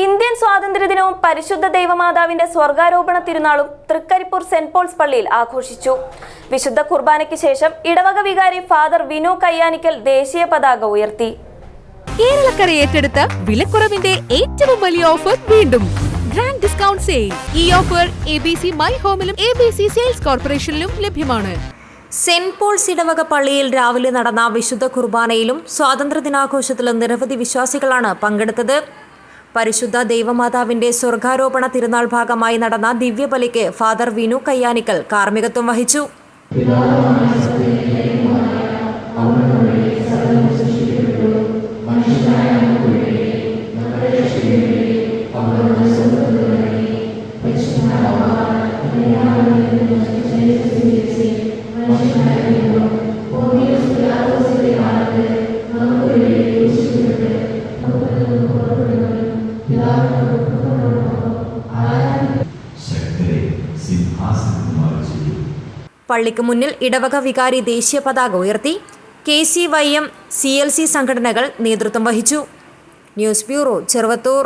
Indian സ്വാതന്ത്ര്യദിനവും പരിശുദ്ധ ദൈവമാതാവിന്റെ സ്വർഗാരോപണ തിരുനാളും തൃക്കരിപ്പൂർ സെന്റ് പോൾസ് പള്ളിയിൽ ആഘോഷിച്ചു. വിശുദ്ധ കുർബാനയ്ക്ക് ശേഷം ഇടവക വികാരി ഫാദർ വിനു കയ്യാനിക്കൽ ദേശീയ പതാക ഉയർത്തി. കേരളക്കര ഏറ്റെടുത്ത വിലക്കുറവിന്റെ ഏറ്റവും വലിയ ഓഫർ വീണ്ടും. Grand discount sale. ഈ offer A B C my ഹോമിലും A B C sales കോർപ്പറേഷനിലും ലഭ്യമാണ്. സെന്റ് പോൾസ് ഇടവക പള്ളിയിൽ രാവിലെ നടന്ന വിശുദ്ധ കുർബാനയിലും സ്വാതന്ത്ര്യ ദിനാഘോഷത്തിലും നിരവധി വിശ്വാസികളാണ് പങ്കെടുത്തത്. പരിശുദ്ധ ദൈവമാതാവിന്റെ സ്വർഗാരോപണ തിരുനാൾ ഭാഗമായി നടന്ന ദിവ്യബലിക്ക് ഫാദർ വിനു കയ്യാനിക്കൽ കാർമ്മികത്വം വഹിച്ചു. Thank സിംഹാസനകുമാർ പള്ളിക്ക് മുന്നിൽ ഇടവക വികാരി ദേശീയ പതാക ഉയർത്തി K C Y M C L C സംഘടനകൾ നേതൃത്വം വഹിച്ചു. News bureau Cheruvathur.